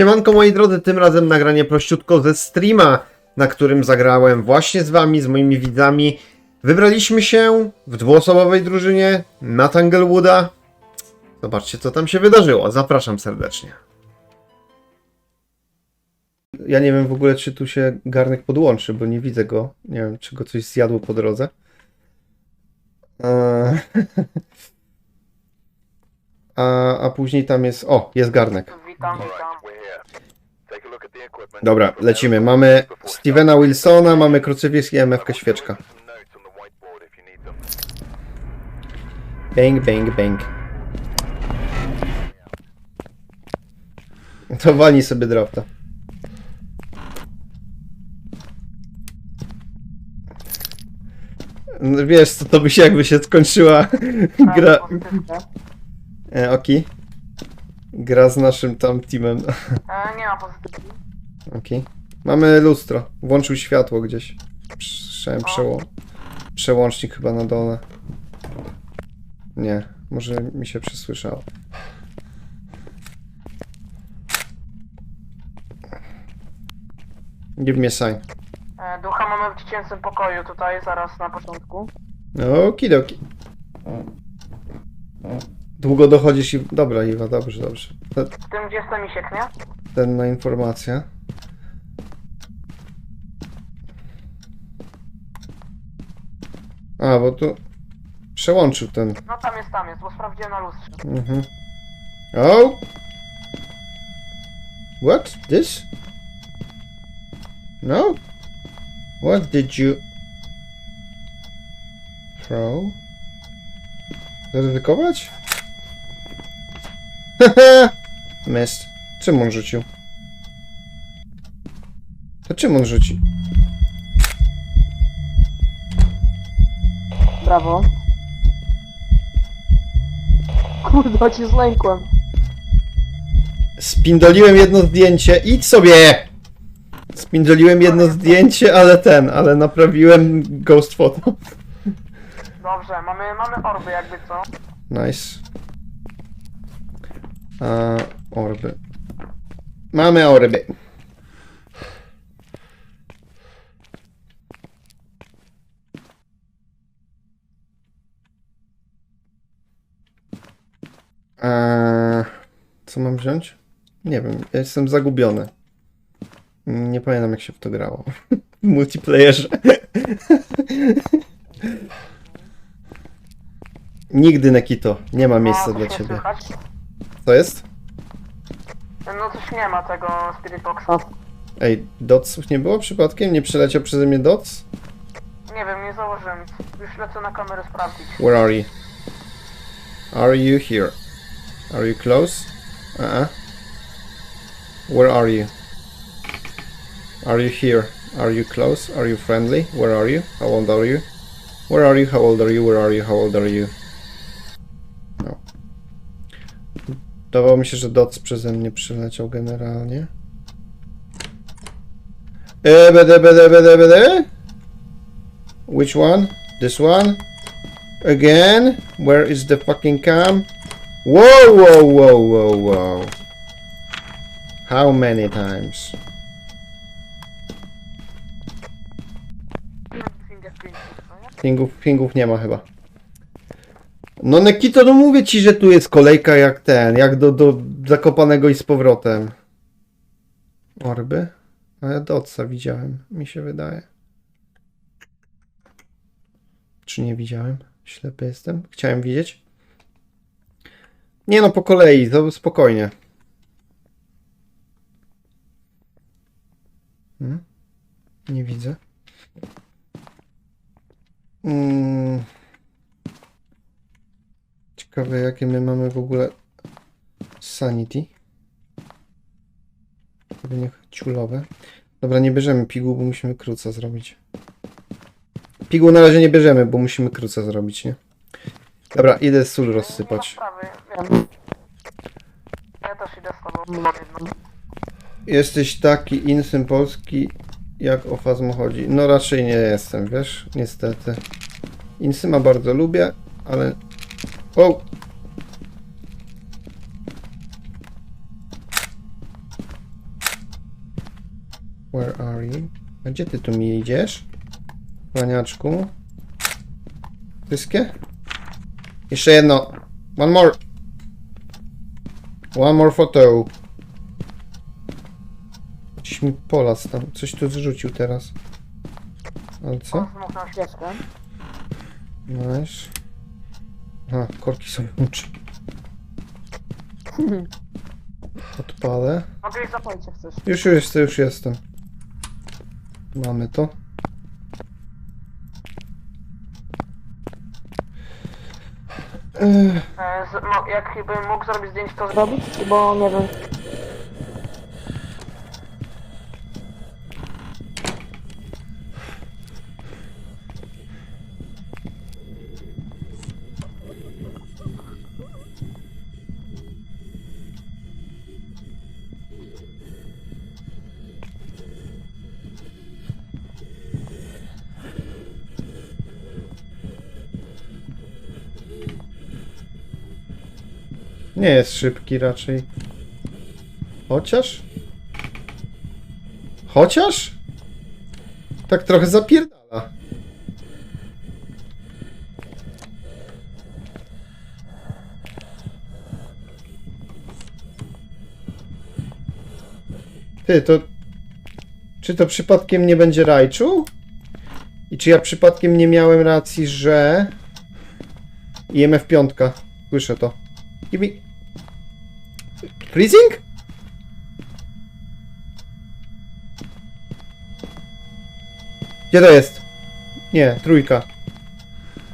Siemanko moi drodzy, tym razem nagranie prościutko ze streama, na którym zagrałem właśnie z wami, z moimi widzami. Wybraliśmy się w dwuosobowej drużynie na Tanglewooda. Zobaczcie co tam się wydarzyło, zapraszam serdecznie. Ja nie wiem w ogóle czy tu się garnek podłączy, bo nie widzę go. Nie wiem czy go coś zjadło po drodze. Eee, A, a później tam jest... O, jest garnek. Witam, witam. Dobra, lecimy. Mamy Stevena Wilsona, mamy krucyfiks i MFK świeczka. Bang, bang, bang. To walnij sobie drafta. No wiesz, co to by się jakby się skończyła gra... E, Oki. Gra z naszym tam teamem. E, nie ma pozytywnie. Okej. Mamy lustro. Włączył światło gdzieś. Słyszałem przeło... przełącznik chyba na dole. Nie, może mi się przesłyszało. Give me a sign. E, ducha mamy w dziecięcym pokoju tutaj, zaraz na początku. Okidoki. Długo dochodzisz i... Dobra, Iwa, dobrze, dobrze. To- W tym, gdzie jest ten misiek, nie? Cenna informacja. A, bo tu przełączył ten. No tam jest, tam jest, bo sprawdziłem na lustrze. Mhm. Oh! What? This? No? What did you throw? Zaryzykować? Haha! Mist. Czym on rzucił? To czym on rzuci? Brawo. Kurde, ci zlękłem. Spindoliłem jedno zdjęcie. Idź sobie! Spindoliłem jedno zdjęcie, ale ten, ale naprawiłem ghost photo. Dobrze, mamy, mamy orby jakby co. Nice. A, orby. Mamy orby. A, co mam wziąć? Nie wiem, ja jestem zagubiony. Nie pamiętam jak się w to grało. W multiplayerze. Nigdy Nekito, nie ma miejsca dla ciebie. Słychać. Co jest? No coś nie ma tego Spirit Boxa. Ej, dotsów nie było przypadkiem? Nie przeleciał przeze mnie dots? Nie wiem, nie założyłem. Już lecę na kamerę sprawdzić. Where are you? Are you here? Are you close? Uh-uh. Where are you? Are you here? Are you close? Are you friendly? Where are you? How old are you? Where are you? How old are you? Where are you? How old are you? No. Dawało mi się, że dots przeze mnie przyleciał generalnie. E, bede, bede, bede, bede? Which one? This one? Again? Where is the fucking cam? Whoa, whoa, whoa, whoa, whoa. How many times? No? Pingów, pingów nie ma chyba. No Nekito, no mówię ci, że tu jest kolejka jak ten, jak do, do Zakopanego i z powrotem. Orby? A ja Dotsa widziałem, mi się wydaje. Czy nie widziałem? Ślepy jestem. Chciałem widzieć. Nie no, po kolei, to spokojnie. Hmm? Nie widzę. Mm. Ciekawe, jakie my mamy w ogóle sanity. Pewnie ciulowe. Dobra, nie bierzemy piguł, bo musimy kruca zrobić. Piguł na razie nie bierzemy, bo musimy kruca zrobić, nie? Dobra, idę sól Nie ma rozsypać. sprawy, wiem. Ja też idę z tobą. Jesteś taki insym polski, jak o Fazmo chodzi. No raczej nie jestem, wiesz? Niestety. Insyma bardzo lubię, ale... O! Where are you? A gdzie ty tu mi idziesz? Planiaczku. Wszystkie? Jeszcze jedno. One more. One more photo. Gdzieś mi polas tam. Coś tu zrzucił teraz. Ale co? Na świeczkę. Masz. A, korki sobie uczy. Odpalę. Mogę jej zapalić jak chcesz. Już, już już jestem. Mamy to. E, no, jakbym mógł zrobić zdjęcie, to zrobić? Bo nie wiem. Nie jest szybki raczej. Chociaż? Chociaż? Tak trochę zapierdala. Ty, to... Czy to przypadkiem nie będzie rajczu? I czy ja przypadkiem nie miałem racji, że... IMF piątka. Słyszę to. Give me... Freezing? Gdzie to jest? Nie, trójka.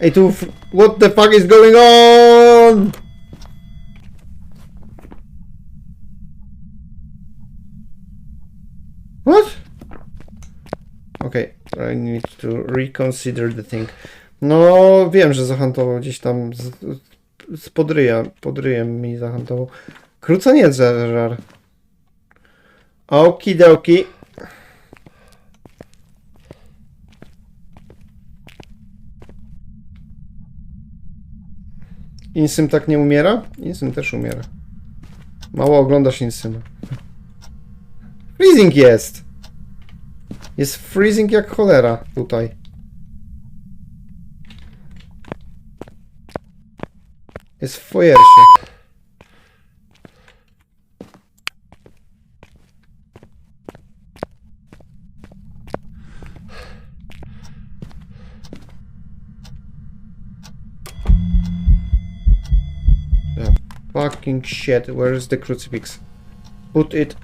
Ej, tu... What the fuck is going on? What? Okay, I need to reconsider the thing. No, wiem, że zahantował gdzieś tam z, z podryja, podryjem mi zahantował. Kruca nie zeżar. Okidoki. Insym tak nie umiera? Insym też umiera. Mało oglądasz Insyma. Freezing jest! Jest freezing jak cholera tutaj. Jest w fojersie. Fucking shit, where is the crucifix? Put it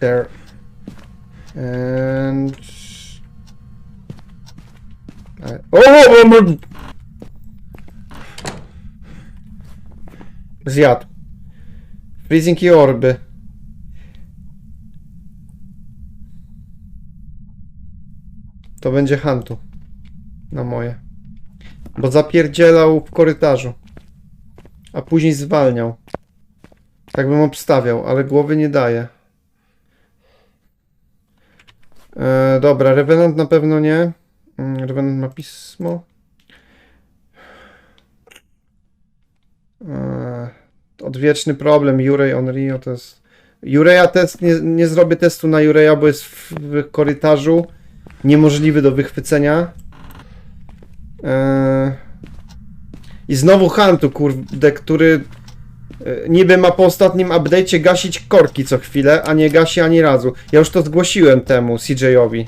there. And... I... Oh, oh, Zjadł. Freezing i orby. To będzie Hantu. Na moje. Bo zapierdzielał w korytarzu. A później zwalniał. Tak bym obstawiał, ale głowy nie daje. E, dobra, Revenant na pewno nie. Mm, Revenant ma pismo. Eee, odwieczny problem. Jurej on Rio to jest. Jureja test. Nie, nie zrobię testu na Jureja, bo jest w, w korytarzu. Niemożliwy do wychwycenia. Eee, I znowu Hantu, kurde, który e, niby ma po ostatnim update'cie gasić korki co chwilę, a nie gasi ani razu. Ja już to zgłosiłem temu CJ-owi,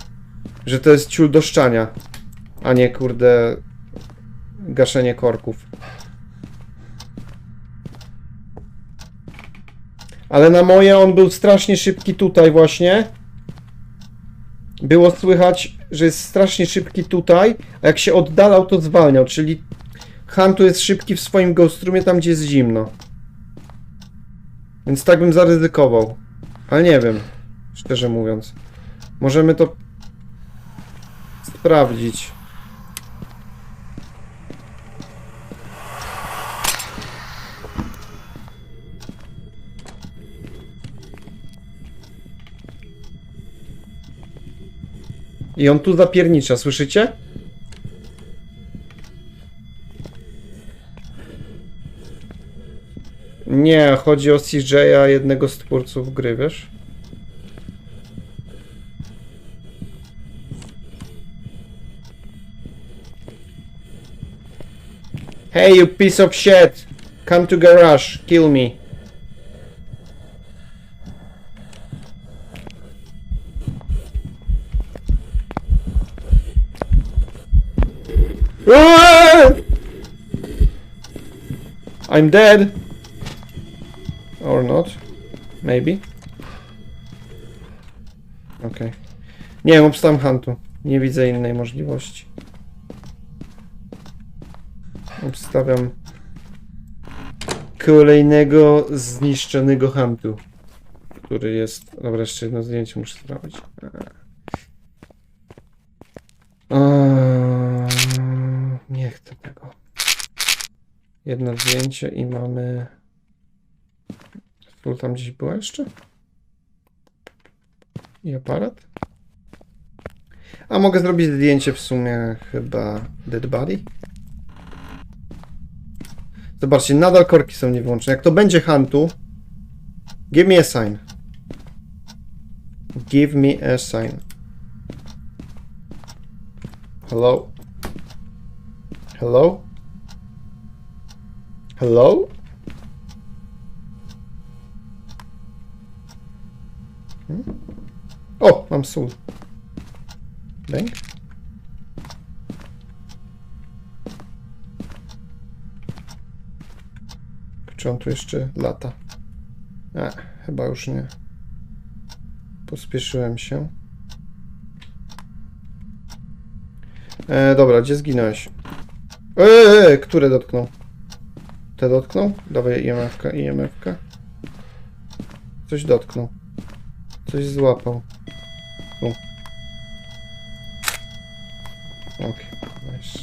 że to jest ciul do szczania, a nie kurde gaszenie korków. Ale na moje on był strasznie szybki tutaj właśnie. Było słychać, że jest strasznie szybki tutaj, a jak się oddalał, to zwalniał, czyli Hantu jest szybki w swoim Ghostrumie tam, gdzie jest zimno. Więc tak bym zaryzykował. Ale nie wiem, szczerze mówiąc. Możemy to sprawdzić. I on tu zapiernicza, słyszycie? Nie, chodzi o CJ'a, jednego z twórców gry, wiesz? Hey, you piece of shit! Come to garage, kill me. I'm dead. Or not. Maybe. Okej. Nie wiem, obstałem huntu. Nie widzę innej możliwości. Obstawiam kolejnego zniszczonego huntu, który jest... Dobra, jeszcze jedno zdjęcie muszę zrobić. Eee, Nie chcę tego. Jedno zdjęcie i mamy... Full tam gdzieś była jeszcze? I aparat? A mogę zrobić zdjęcie w sumie chyba Dead Body? Zobaczcie, nadal korki są niewyłączone. Jak to będzie huntu, give me a sign. Give me a sign. Hello? Hello? Hello? O, mam sól. Bęk? Czy on tu jeszcze lata? A, chyba już nie. Pospieszyłem się. E, dobra, gdzie zginąłeś? Eee, e, które dotknął? Te dotknął? Dawaj IMF-ka, IMF-ka. Coś dotknął. Coś złapał. Tu. Nice.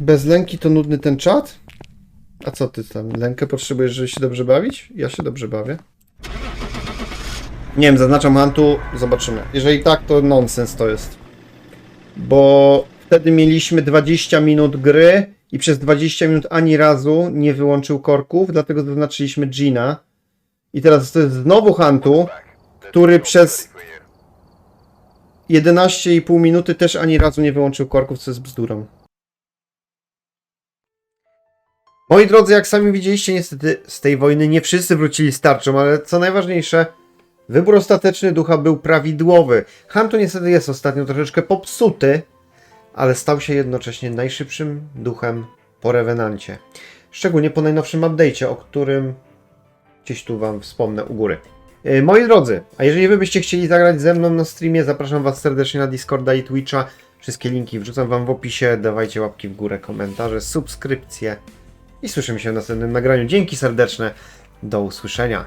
Bez lęki to nudny ten czat? A co ty tam? Lękę potrzebujesz, żeby się dobrze bawić? Ja się dobrze bawię. Nie wiem, zaznaczam Huntu, zobaczymy. Jeżeli tak, to nonsens to jest. Bo wtedy mieliśmy 20 minut gry i przez 20 minut ani razu nie wyłączył korków, dlatego zaznaczyliśmy Gina. I teraz to jest znowu Huntu, który przez 11,5 minuty też ani razu nie wyłączył korków, co jest bzdurą. Moi drodzy, jak sami widzieliście, niestety z tej wojny nie wszyscy wrócili z tarczą, ale co najważniejsze, wybór ostateczny ducha był prawidłowy. Hantu niestety jest ostatnio troszeczkę popsuty, ale stał się jednocześnie najszybszym duchem po Revenancie. Szczególnie po najnowszym update'cie, o którym gdzieś tu wam wspomnę u góry. E, Moi drodzy, a jeżeli wy byście chcieli zagrać ze mną na streamie, zapraszam was serdecznie na Discorda i Twitcha. Wszystkie linki wrzucam wam w opisie. Dawajcie łapki w górę, komentarze, subskrypcje. I słyszymy się w następnym nagraniu. Dzięki serdeczne. Do usłyszenia.